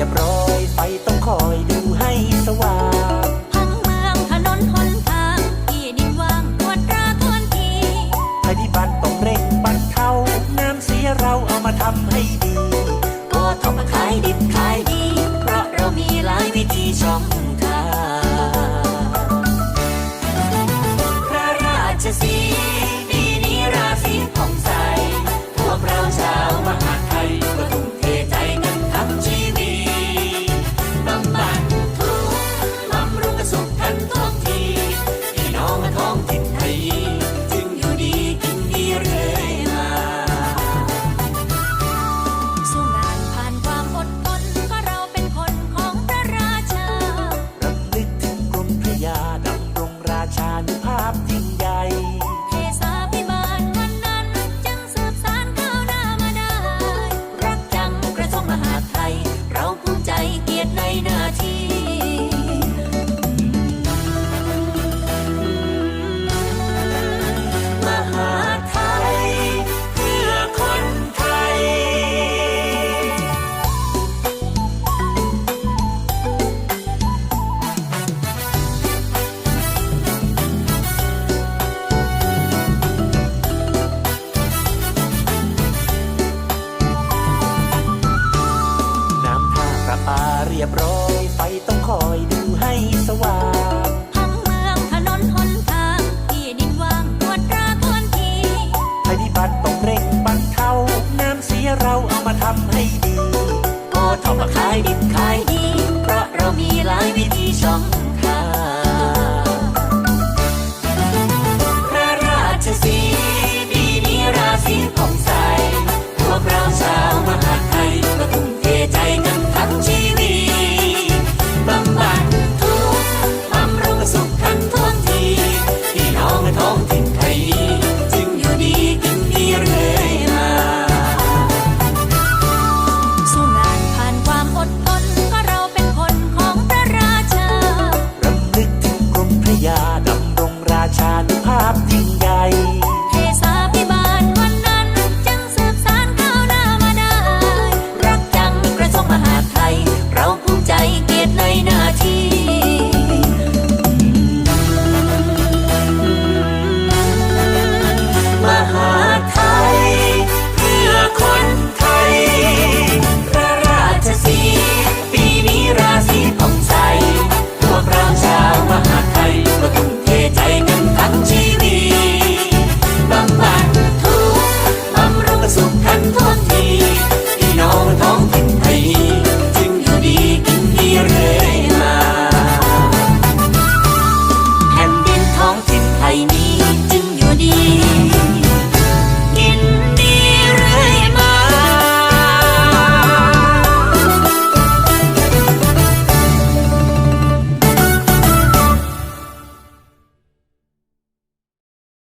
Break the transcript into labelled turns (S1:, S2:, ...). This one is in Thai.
S1: รียบร้อยไฟต้องคอยดูให้สว่างทั้งเมืองถนนหนทางที่ดินว่างปวดตราทวนทีภัยพิบัติต้องเร่
S2: งบรร
S1: เทาน้ำเสียเราเอามาทำให้ดีก็ทำขายดิบขายดี เพ
S2: ราะเรามีหลายวิธีช่อง คอยดูให้สว่าง
S1: ห้องเมืองถนนหนทางที่ดินว่างปวดราควรที
S2: ภัยพิบัติต้องเร่งบรรเทาน้ำเสียเราเอามาทำให้ดี
S1: โอทอมาขายดิบขายดี เพราะเรามีหลายวิธีช่อง